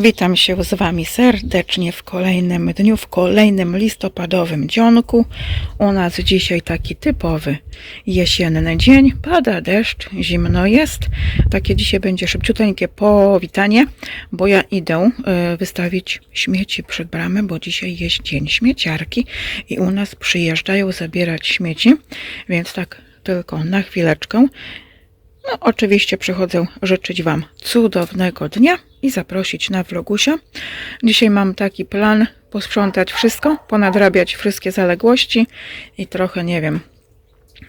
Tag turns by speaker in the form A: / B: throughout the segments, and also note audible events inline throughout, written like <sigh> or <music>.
A: Witam się z Wami serdecznie w kolejnym dniu, w kolejnym listopadowym dzionku. U nas dzisiaj taki typowy jesienny dzień. Pada deszcz, zimno jest. Takie dzisiaj będzie szybciuteńkie powitanie, bo ja idę y, wystawić śmieci przed bramę, bo dzisiaj jest dzień śmieciarki i u nas przyjeżdżają zabierać śmieci, więc tak tylko na chwileczkę. No, oczywiście przychodzę życzyć Wam cudownego dnia i zaprosić na vlogusia. Dzisiaj mam taki plan posprzątać wszystko, ponadrabiać wszystkie zaległości i trochę, nie wiem,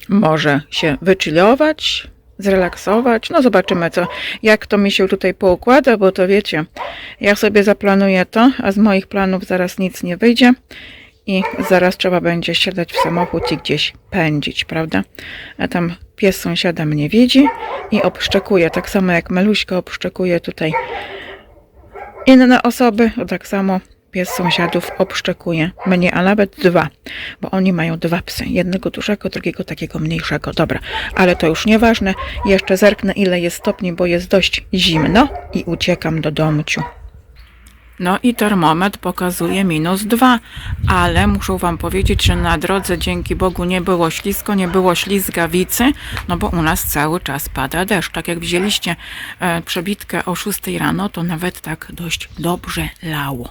A: może się wychillować, zrelaksować. No zobaczymy, co, jak to mi się tutaj poukłada, bo to wiecie, ja sobie zaplanuję to, a z moich planów zaraz nic nie wyjdzie i zaraz trzeba będzie siadać w samochód i gdzieś pędzić, prawda? A tam pies sąsiada mnie widzi i obszczekuje, tak samo jak Meluśka obszczekuje tutaj inne osoby, tak samo pies sąsiadów obszczekuje mnie, a nawet dwa, bo oni mają dwa psy, jednego dużego, drugiego takiego mniejszego. Dobra, ale to już nieważne, jeszcze zerknę ile jest stopni, bo jest dość zimno i uciekam do domciu. No i termometr pokazuje minus 2, ale muszę Wam powiedzieć, że na drodze dzięki Bogu nie było ślisko, nie było ślizgawicy, no bo u nas cały czas pada deszcz. Tak jak widzieliście e, przebitkę o 6 rano, to nawet tak dość dobrze lało.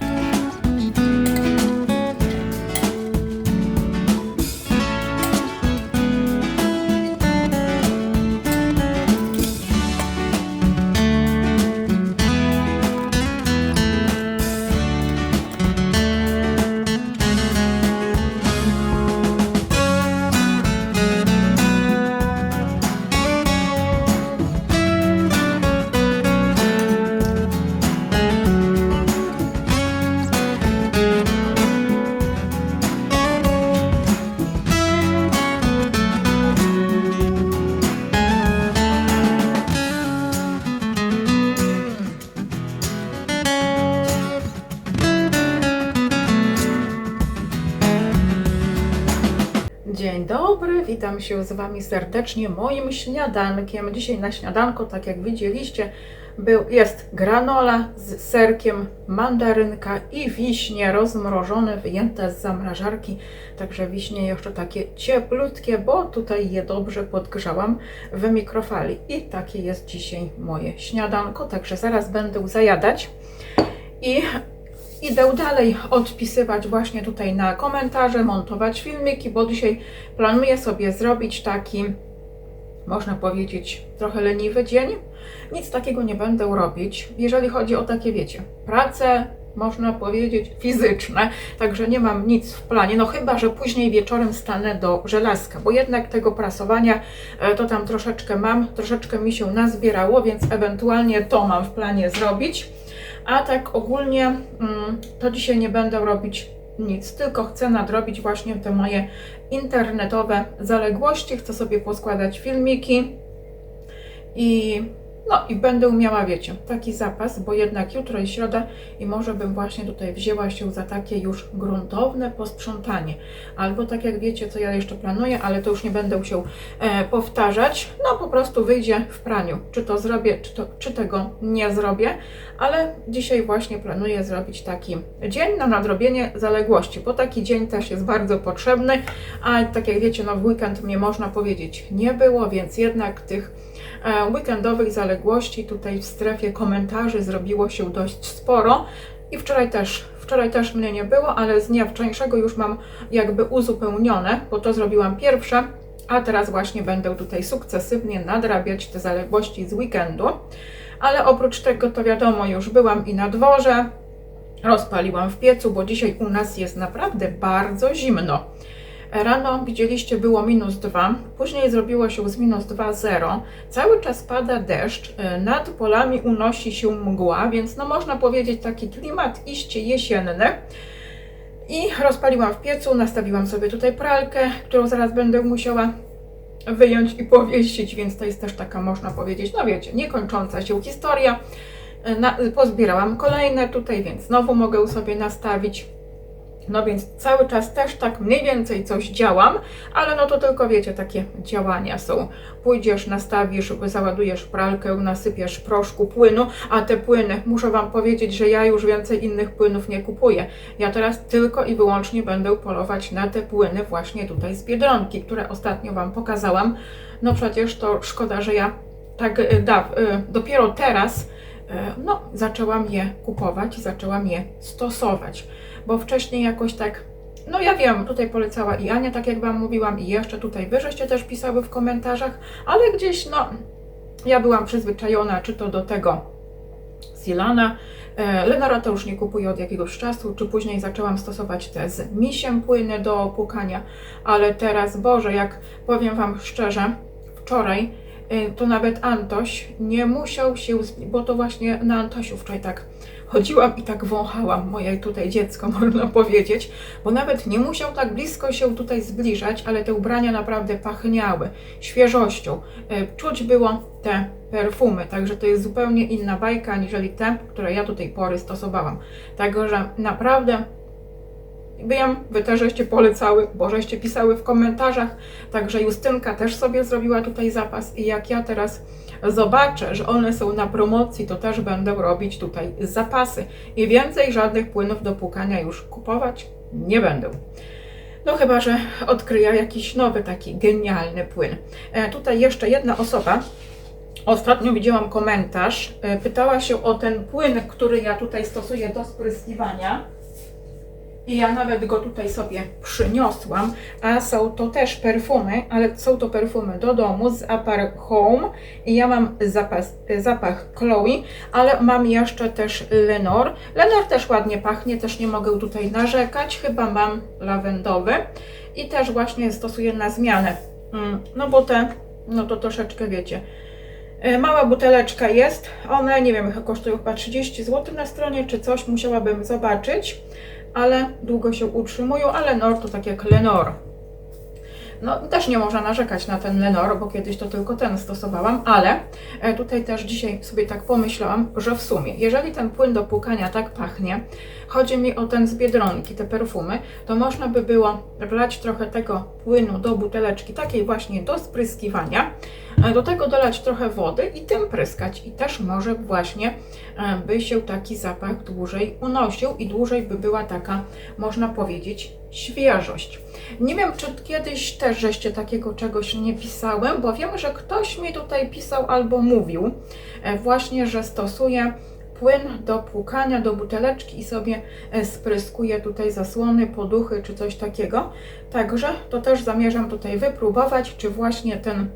A: Witam się z Wami serdecznie moim śniadankiem. Dzisiaj na śniadanko, tak jak widzieliście, był, jest granola z serkiem, mandarynka i wiśnie rozmrożone, wyjęte z zamrażarki. Także wiśnie jeszcze takie cieplutkie, bo tutaj je dobrze podgrzałam w mikrofali. I takie jest dzisiaj moje śniadanko, także zaraz będę zajadać. I Idę dalej odpisywać właśnie tutaj na komentarze, montować filmiki, bo dzisiaj planuję sobie zrobić taki, można powiedzieć, trochę leniwy dzień. Nic takiego nie będę robić, jeżeli chodzi o takie, wiecie, prace, można powiedzieć, fizyczne, także nie mam nic w planie, no chyba, że później wieczorem stanę do żelazka, bo jednak tego prasowania e, to tam troszeczkę mam, troszeczkę mi się nazbierało, więc ewentualnie to mam w planie zrobić. A tak ogólnie mm, to dzisiaj nie będę robić nic, tylko chcę nadrobić właśnie te moje internetowe zaległości. Chcę sobie poskładać filmiki i no i będę miała, wiecie, taki zapas, bo jednak jutro jest środa i może bym właśnie tutaj wzięła się za takie już gruntowne posprzątanie. Albo tak jak wiecie, co ja jeszcze planuję, ale to już nie będę się e, powtarzać, no po prostu wyjdzie w praniu. Czy to zrobię, czy, to, czy tego nie zrobię, ale dzisiaj właśnie planuję zrobić taki dzień na nadrobienie zaległości, bo taki dzień też jest bardzo potrzebny, a tak jak wiecie, no w weekend mnie można powiedzieć nie było, więc jednak tych weekendowych zaległości tutaj w strefie komentarzy zrobiło się dość sporo i wczoraj też, wczoraj też mnie nie było, ale z dnia wczorajszego już mam jakby uzupełnione, bo to zrobiłam pierwsze, a teraz właśnie będę tutaj sukcesywnie nadrabiać te zaległości z weekendu. Ale oprócz tego to wiadomo, już byłam i na dworze, rozpaliłam w piecu, bo dzisiaj u nas jest naprawdę bardzo zimno. Rano widzieliście było minus 2, później zrobiło się z minus 2 0. Cały czas pada deszcz, y, nad polami unosi się mgła, więc no można powiedzieć taki klimat iście jesienny. I rozpaliłam w piecu, nastawiłam sobie tutaj pralkę, którą zaraz będę musiała wyjąć i powiesić, więc to jest też taka, można powiedzieć, no wiecie, niekończąca się historia. Na, pozbierałam kolejne tutaj, więc znowu mogę sobie nastawić. No więc cały czas też tak mniej więcej coś działam, ale no to tylko wiecie, takie działania są. Pójdziesz, nastawisz, załadujesz pralkę, nasypiesz proszku, płynu, a te płyny, muszę Wam powiedzieć, że ja już więcej innych płynów nie kupuję. Ja teraz tylko i wyłącznie będę polować na te płyny właśnie tutaj z Biedronki, które ostatnio Wam pokazałam. No przecież to szkoda, że ja tak e, da, e, dopiero teraz e, no, zaczęłam je kupować, zaczęłam je stosować bo wcześniej jakoś tak, no ja wiem, tutaj polecała i Ania, tak jak Wam mówiłam, i jeszcze tutaj Wy żeście też pisały w komentarzach, ale gdzieś, no, ja byłam przyzwyczajona, czy to do tego Silana, e, Lenora to już nie kupuję od jakiegoś czasu, czy później zaczęłam stosować te z misiem płyny do płukania, ale teraz, Boże, jak powiem Wam szczerze, wczoraj e, to nawet Antoś nie musiał się, bo to właśnie na Antosiu wczoraj tak chodziłam i tak wąchałam moje tutaj dziecko, <laughs> można powiedzieć, bo nawet nie musiał tak blisko się tutaj zbliżać, ale te ubrania naprawdę pachniały świeżością. E, czuć było te perfumy, także to jest zupełnie inna bajka, aniżeli te, które ja do tej pory stosowałam. Także naprawdę Wiem, Wy też żeście polecały, bo żeście pisały w komentarzach, także Justynka też sobie zrobiła tutaj zapas i jak ja teraz zobaczę, że one są na promocji, to też będę robić tutaj zapasy i więcej żadnych płynów do płukania już kupować nie będę. No chyba, że odkryję jakiś nowy taki genialny płyn. E, tutaj jeszcze jedna osoba Ostatnio widziałam komentarz, e, pytała się o ten płyn, który ja tutaj stosuję do spryskiwania. I ja nawet go tutaj sobie przyniosłam, a są to też perfumy, ale są to perfumy do domu z Apar Home. I ja mam zapach, zapach Chloe, ale mam jeszcze też Lenor. Lenor też ładnie pachnie, też nie mogę tutaj narzekać, chyba mam lawendowy. I też właśnie stosuję na zmianę, mm, no bo te, no to troszeczkę wiecie, e, Mała buteleczka jest, one nie wiem, kosztują chyba 30 zł na stronie czy coś, musiałabym zobaczyć ale długo się utrzymują, a Lenor to tak jak Lenor. No też nie można narzekać na ten Lenor, bo kiedyś to tylko ten stosowałam, ale e, tutaj też dzisiaj sobie tak pomyślałam, że w sumie, jeżeli ten płyn do płukania tak pachnie, chodzi mi o ten z Biedronki, te perfumy, to można by było wlać trochę tego płynu do buteleczki, takiej właśnie do spryskiwania, do tego dolać trochę wody i tym pryskać. I też może właśnie e, by się taki zapach dłużej unosił i dłużej by była taka, można powiedzieć, świeżość. Nie wiem, czy kiedyś też żeście takiego czegoś nie pisałem, bo wiem, że ktoś mi tutaj pisał albo mówił e, właśnie, że stosuje płyn do płukania do buteleczki i sobie e, spryskuję tutaj zasłony, poduchy czy coś takiego. Także to też zamierzam tutaj wypróbować, czy właśnie ten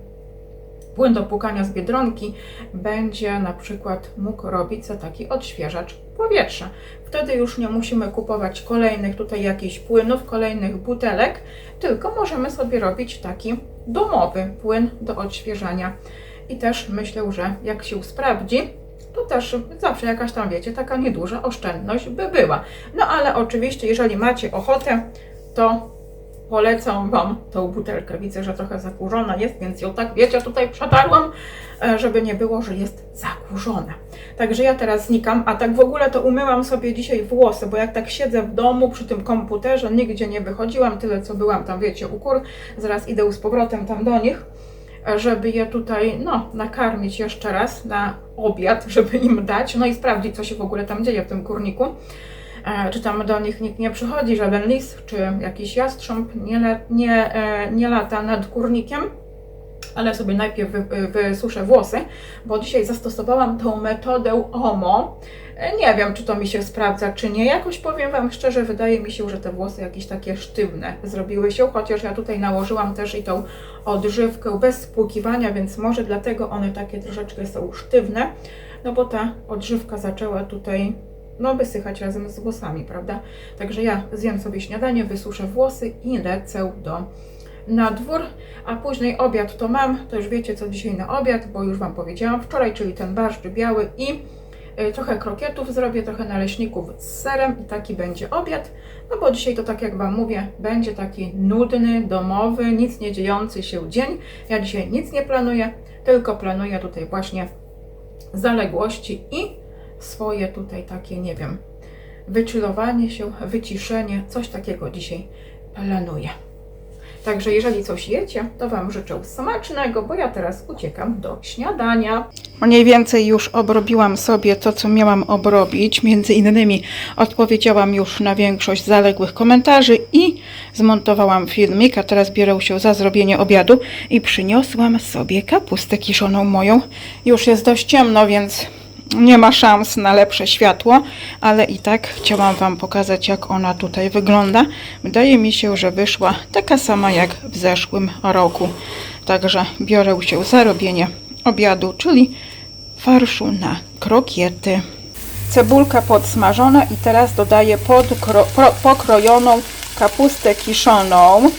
A: płyn do płukania z Biedronki będzie na przykład mógł robić za taki odświeżacz powietrza. Wtedy już nie musimy kupować kolejnych tutaj jakichś płynów, kolejnych butelek, tylko możemy sobie robić taki domowy płyn do odświeżania. I też myślę, że jak się sprawdzi, to też zawsze jakaś tam, wiecie, taka nieduża oszczędność by była. No ale oczywiście, jeżeli macie ochotę, to polecam Wam tą butelkę. Widzę, że trochę zakurzona jest, więc ją tak, wiecie, tutaj przetarłam, e, żeby nie było, że jest zakurzona. Także ja teraz znikam, a tak w ogóle to umyłam sobie dzisiaj włosy, bo jak tak siedzę w domu przy tym komputerze, nigdzie nie wychodziłam, tyle co byłam tam, wiecie, u kur, zaraz idę z powrotem tam do nich, e, żeby je tutaj, no, nakarmić jeszcze raz na obiad, <laughs> żeby im dać, no i sprawdzić, co się w ogóle tam dzieje w tym kurniku. E, czy tam do nich nikt nie przychodzi, żaden lis, czy jakiś jastrząb nie, nie, e, nie lata nad kurnikiem, ale sobie najpierw wysuszę włosy, bo dzisiaj zastosowałam tą metodę OMO. E, nie wiem, czy to mi się sprawdza, czy nie. Jakoś powiem Wam szczerze, wydaje mi się, że te włosy jakieś takie sztywne zrobiły się, chociaż ja tutaj nałożyłam też i tą odżywkę bez spłukiwania, więc może dlatego one takie troszeczkę są sztywne, no bo ta odżywka zaczęła tutaj no, wysychać razem z włosami, prawda? Także ja zjem sobie śniadanie, wysuszę włosy i lecę do na dwór, a później obiad to mam, to już wiecie co dzisiaj na obiad, bo już Wam powiedziałam wczoraj, czyli ten barszcz biały i y, trochę krokietów zrobię, trochę naleśników z serem i taki będzie obiad, no bo dzisiaj to tak jak Wam mówię, będzie taki nudny, domowy, nic nie dziejący się dzień. Ja dzisiaj nic nie planuję, tylko planuję tutaj właśnie zaległości i swoje tutaj takie, nie wiem, wychillowanie się, wyciszenie, coś takiego dzisiaj planuję. Także jeżeli coś jecie, to Wam życzę smacznego, bo ja teraz uciekam do śniadania. Mniej więcej już obrobiłam sobie to, co miałam obrobić. Między innymi odpowiedziałam już na większość zaległych komentarzy i zmontowałam filmik, a teraz biorę się za zrobienie obiadu i przyniosłam sobie kapustę kiszoną moją. Już jest dość ciemno, więc nie ma szans na lepsze światło, ale i tak chciałam Wam pokazać, jak ona tutaj wygląda. Wydaje mi się, że wyszła taka sama jak w zeszłym roku. Także biorę się za robienie obiadu, czyli farszu na krokiety. Cebulka podsmażona i teraz dodaję podkro, pro, pokrojoną kapustę kiszoną.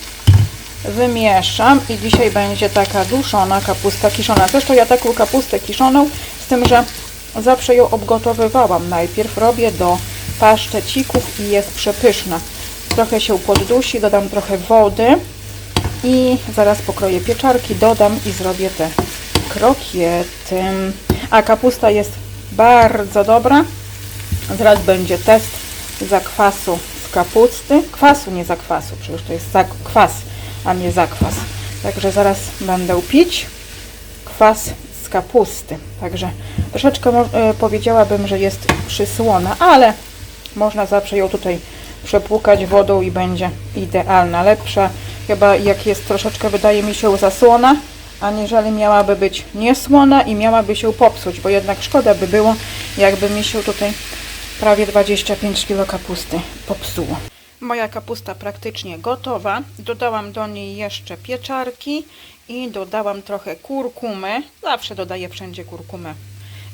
A: Wymieszam i dzisiaj będzie taka duszona kapusta kiszona. Zresztą ja taką kapustę kiszoną, z tym, że zawsze ją obgotowywałam. Najpierw robię do paszczecików i jest przepyszna. Trochę się poddusi, dodam trochę wody i zaraz pokroję pieczarki, dodam i zrobię te krokiety. A kapusta jest bardzo dobra. Zaraz będzie test zakwasu z kapusty. Kwasu, nie zakwasu, przecież to jest kwas, a nie zakwas. Także zaraz będę pić kwas kapusty. Także troszeczkę e, powiedziałabym, że jest przysłona, ale można zawsze ją tutaj przepłukać wodą i będzie idealna. Lepsza chyba jak jest troszeczkę, wydaje mi się, zasłona, aniżeli miałaby być niesłona i miałaby się popsuć, bo jednak szkoda by było, jakby mi się tutaj prawie 25 kg kapusty popsuło. Moja kapusta praktycznie gotowa. Dodałam do niej jeszcze pieczarki i dodałam trochę kurkumy. Zawsze dodaję wszędzie kurkumę.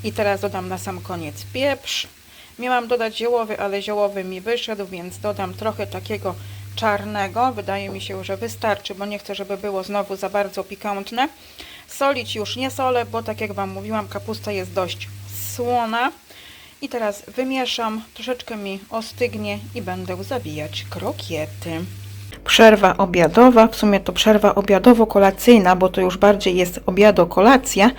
A: I teraz dodam na sam koniec pieprz. Miałam dodać ziołowy, ale ziołowy mi wyszedł, więc dodam trochę takiego czarnego. Wydaje mi się, że wystarczy, bo nie chcę, żeby było znowu za bardzo pikantne. Solić już nie solę, bo tak jak Wam mówiłam, kapusta jest dość słona. I teraz wymieszam, troszeczkę mi ostygnie i będę zabijać krokiety. Przerwa obiadowa, w sumie to przerwa obiadowo-kolacyjna, bo to już bardziej jest obiado-kolacja.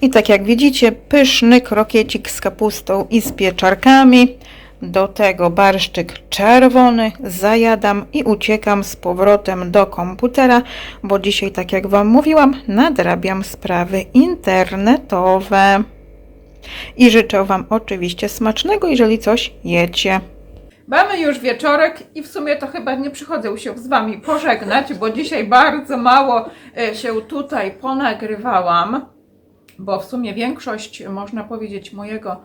A: I tak jak widzicie, pyszny krokiecik z kapustą i z pieczarkami. Do tego barszczyk czerwony, zajadam i uciekam z powrotem do komputera, bo dzisiaj, tak jak Wam mówiłam, nadrabiam sprawy internetowe. I życzę Wam oczywiście smacznego, jeżeli coś jecie. Mamy już wieczorek i w sumie to chyba nie przychodzę się z Wami pożegnać, bo dzisiaj bardzo mało e, się tutaj ponagrywałam, bo w sumie większość, można powiedzieć, mojego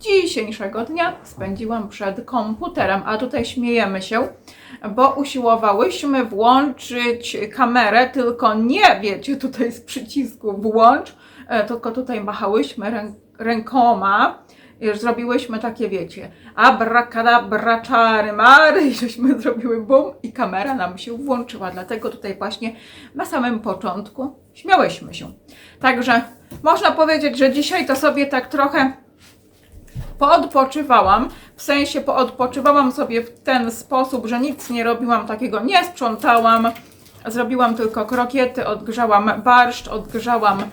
A: dzisiejszego dnia spędziłam przed komputerem, a tutaj śmiejemy się, bo usiłowałyśmy włączyć kamerę, tylko nie wiecie tutaj z przycisku włącz, e, tylko tutaj machałyśmy rę rękoma. Już zrobiłyśmy takie, wiecie, abracadabra, czary, mary, i żeśmy <laughs> zrobiły bum i kamera nam się włączyła. Dlatego tutaj właśnie na samym początku śmiałyśmy się. Także można powiedzieć, że dzisiaj to sobie tak trochę poodpoczywałam, w sensie poodpoczywałam sobie w ten sposób, że nic nie robiłam takiego, nie sprzątałam, zrobiłam tylko krokiety, odgrzałam barszcz, odgrzałam e,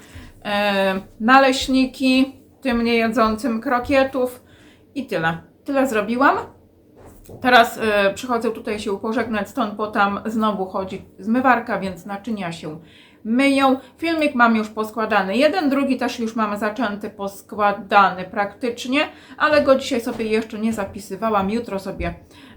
A: naleśniki tym niejedzącym krokietów i tyle. Tyle zrobiłam. Teraz e, przychodzę tutaj się pożegnać stąd, bo tam znowu chodzi zmywarka, więc naczynia się myją. Filmik mam już poskładany. Jeden, drugi też już mam zaczęty, poskładany praktycznie, ale go dzisiaj sobie jeszcze nie zapisywałam. Jutro sobie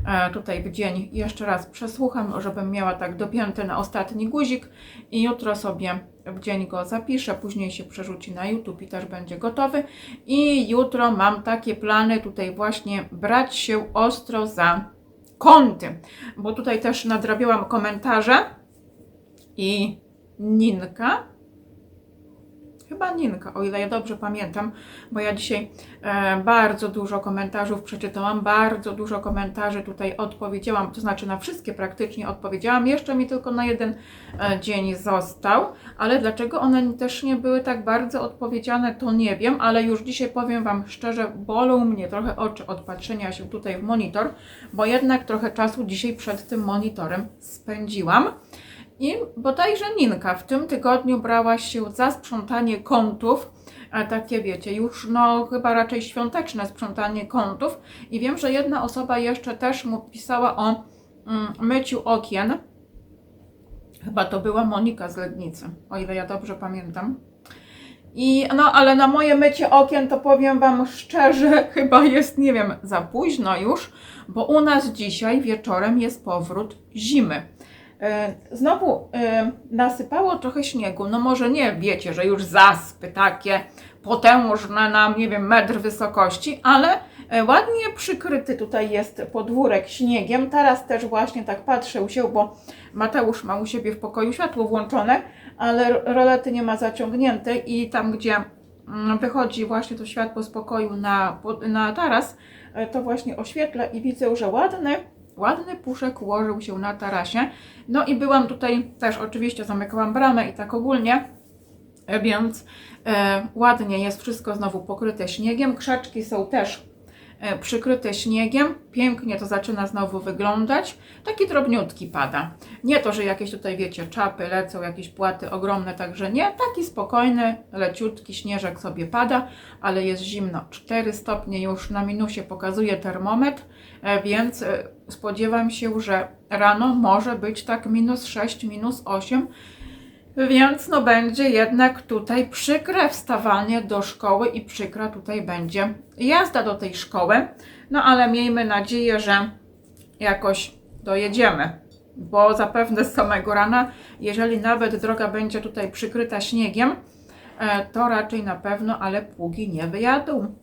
A: e, tutaj w dzień jeszcze raz przesłucham, żebym miała tak dopięty na ostatni guzik i jutro sobie w dzień go zapiszę, później się przerzuci na YouTube i też będzie gotowy. I jutro mam takie plany tutaj właśnie brać się ostro za kąty, bo tutaj też nadrabiałam komentarze i Ninka. Chyba Ninka, o ile ja dobrze pamiętam, bo ja dzisiaj e, bardzo dużo komentarzów przeczytałam, bardzo dużo komentarzy tutaj odpowiedziałam, to znaczy na wszystkie praktycznie odpowiedziałam. Jeszcze mi tylko na jeden e, dzień został, ale dlaczego one też nie były tak bardzo odpowiedziane, to nie wiem, ale już dzisiaj powiem Wam szczerze, bolą mnie trochę oczy od patrzenia się tutaj w monitor, bo jednak trochę czasu dzisiaj przed tym monitorem spędziłam. I bodajże Ninka w tym tygodniu brała się za sprzątanie kątów a takie wiecie, już no chyba raczej świąteczne sprzątanie kątów. I wiem, że jedna osoba jeszcze też mu pisała o mm, myciu okien. Chyba to była Monika z Legnicy, o ile ja dobrze pamiętam. I no, ale na moje mycie okien to powiem Wam szczerze, <laughs> chyba jest, nie wiem, za późno już, bo u nas dzisiaj wieczorem jest powrót zimy. E, Znowu e, nasypało trochę śniegu, no może nie wiecie, że już zaspy takie potężne na, nie wiem, metr wysokości, ale e, ładnie przykryty tutaj jest podwórek śniegiem. Teraz też właśnie tak patrzę się, bo Mateusz ma u siebie w pokoju światło włączone, ale rolety nie ma zaciągnięte i tam, gdzie mm, wychodzi właśnie to światło z pokoju na, na taras, to właśnie oświetla i widzę, że ładny, ładny puszek ułożył się na tarasie. No i byłam tutaj też, oczywiście zamykałam bramę i tak ogólnie, więc e, ładnie jest wszystko znowu pokryte śniegiem. Krzaczki są też przykryte śniegiem. Pięknie to zaczyna znowu wyglądać. Taki drobniutki pada. Nie to, że jakieś tutaj, wiecie, czapy lecą, jakieś płaty ogromne, także nie. Taki spokojny, leciutki śnieżek sobie pada, ale jest zimno. 4 stopnie już na minusie pokazuje termometr, e, więc e, spodziewam się, że rano może być tak minus 6, minus 8. Więc no będzie jednak tutaj przykre wstawanie do szkoły i przykra tutaj będzie jazda do tej szkoły. No ale miejmy nadzieję, że jakoś dojedziemy, bo zapewne z samego rana, jeżeli nawet droga będzie tutaj przykryta śniegiem, e, to raczej na pewno, ale pługi nie wyjadą.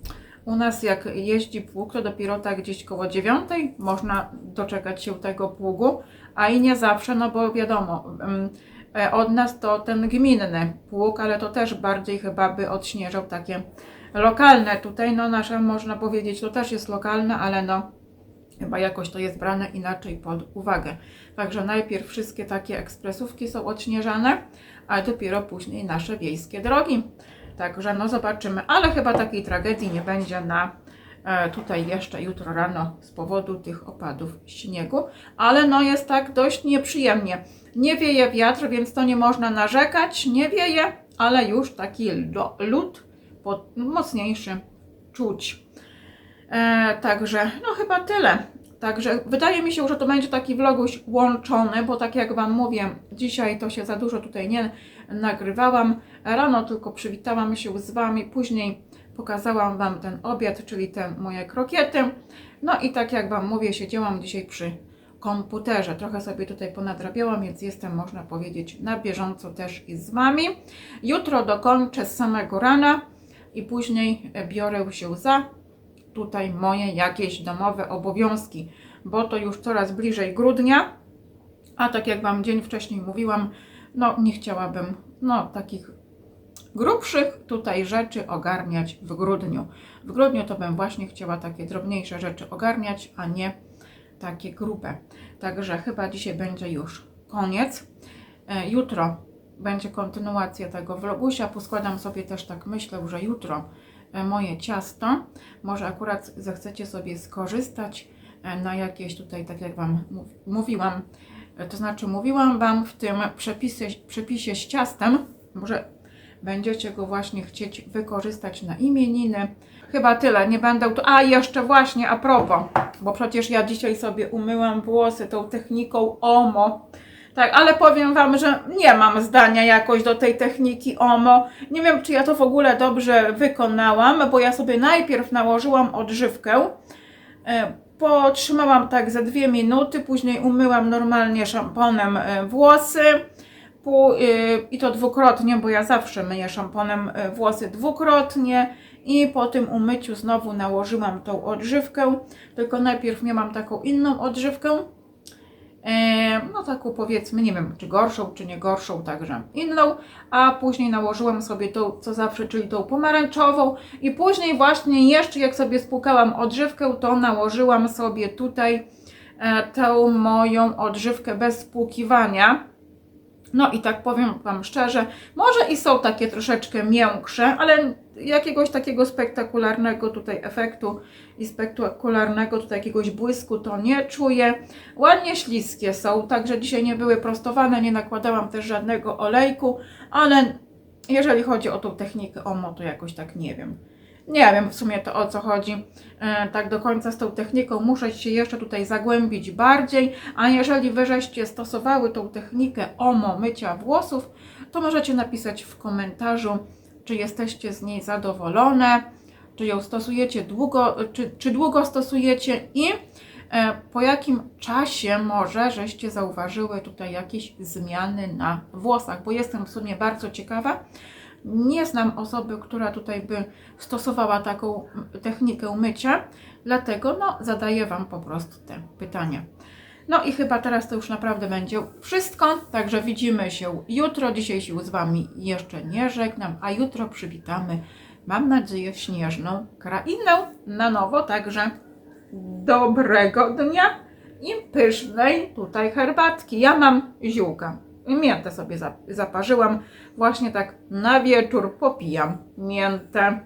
A: U nas jak jeździ pług, to dopiero tak gdzieś koło dziewiątej można doczekać się tego pługu, a i nie zawsze, no bo wiadomo, mm, od nas to ten gminny pług, ale to też bardziej chyba by odśnieżał takie lokalne. Tutaj no nasze można powiedzieć, to też jest lokalne, ale no chyba jakoś to jest brane inaczej pod uwagę. Także najpierw wszystkie takie ekspresówki są odśnieżane, a dopiero później nasze wiejskie drogi. Także no zobaczymy, ale chyba takiej tragedii nie będzie na e, tutaj jeszcze jutro rano z powodu tych opadów śniegu, ale no jest tak dość nieprzyjemnie. Nie wieje wiatr, więc to nie można narzekać, nie wieje, ale już taki lód mocniejszy czuć. E, także, no chyba tyle. Także wydaje mi się, że to będzie taki vloguś łączony, bo tak jak Wam mówię, dzisiaj to się za dużo tutaj nie nagrywałam. Rano tylko przywitałam się z Wami, później pokazałam Wam ten obiad, czyli te moje krokiety. No i tak jak Wam mówię, siedziałam dzisiaj przy komputerze. Trochę sobie tutaj ponadrabiałam, więc jestem, można powiedzieć, na bieżąco też i z Wami. Jutro dokończę z samego rana i później biorę się za tutaj moje jakieś domowe obowiązki, bo to już coraz bliżej grudnia, a tak jak Wam dzień wcześniej mówiłam, no nie chciałabym no takich grubszych tutaj rzeczy ogarniać w grudniu. W grudniu to bym właśnie chciała takie drobniejsze rzeczy ogarniać, a nie takie grube. Także chyba dzisiaj będzie już koniec. E, Jutro będzie kontynuacja tego vlogusia. Poskładam sobie też tak myślę, że jutro e, moje ciasto. Może akurat zechcecie sobie skorzystać e, na jakieś tutaj, tak jak Wam mów- mówiłam, to znaczy mówiłam Wam w tym przepisie, przepisie z ciastem, może będziecie go właśnie chcieć wykorzystać na imieniny. Chyba tyle, nie będę tu. A jeszcze właśnie a propos, bo przecież ja dzisiaj sobie umyłam włosy tą techniką OMO. Tak, ale powiem Wam, że nie mam zdania jakoś do tej techniki OMO. Nie wiem, czy ja to w ogóle dobrze wykonałam, bo ja sobie najpierw nałożyłam odżywkę. e, Potrzymałam tak ze dwie minuty, później umyłam normalnie szamponem e, włosy. Y, I to dwukrotnie, bo ja zawsze myję szamponem y, włosy dwukrotnie. I po tym umyciu znowu nałożyłam tą odżywkę. Tylko najpierw miałam taką inną odżywkę. E, no taką powiedzmy, nie wiem czy gorszą, czy nie gorszą, także inną, a później nałożyłam sobie tą, co zawsze, czyli tą pomarańczową i później właśnie jeszcze jak sobie spłukałam odżywkę, to nałożyłam sobie tutaj e, tą moją odżywkę bez spłukiwania. No i tak powiem Wam szczerze, może i są takie troszeczkę miększe, ale jakiegoś takiego spektakularnego tutaj efektu i spektakularnego tutaj jakiegoś błysku to nie czuję. Ładnie śliskie są, także dzisiaj nie były prostowane, nie nakładałam też żadnego olejku, ale jeżeli chodzi o tą technikę OMO, to jakoś tak nie wiem. Nie wiem w sumie to o co chodzi. E, tak do końca z tą techniką muszę się jeszcze tutaj zagłębić bardziej. A jeżeli wy żeście stosowały tą technikę OMO mycia włosów, to możecie napisać w komentarzu, czy jesteście z niej zadowolone, czy ją stosujecie długo, czy, czy długo stosujecie i po jakim czasie może żeście zauważyły tutaj jakieś zmiany na włosach, bo jestem w sumie bardzo ciekawa. Nie znam osoby, która tutaj by stosowała taką technikę mycia, dlatego no, zadaję Wam po prostu te pytania. No i chyba teraz to już naprawdę będzie wszystko, także widzimy się jutro. Dzisiaj się z Wami jeszcze nie żegnam, a jutro przywitamy, mam nadzieję, śnieżną krainę na nowo, także dobrego dnia i pysznej tutaj herbatki. Ja mam ziółka. Miętę sobie za- zaparzyłam. Właśnie tak na wieczór popijam miętę.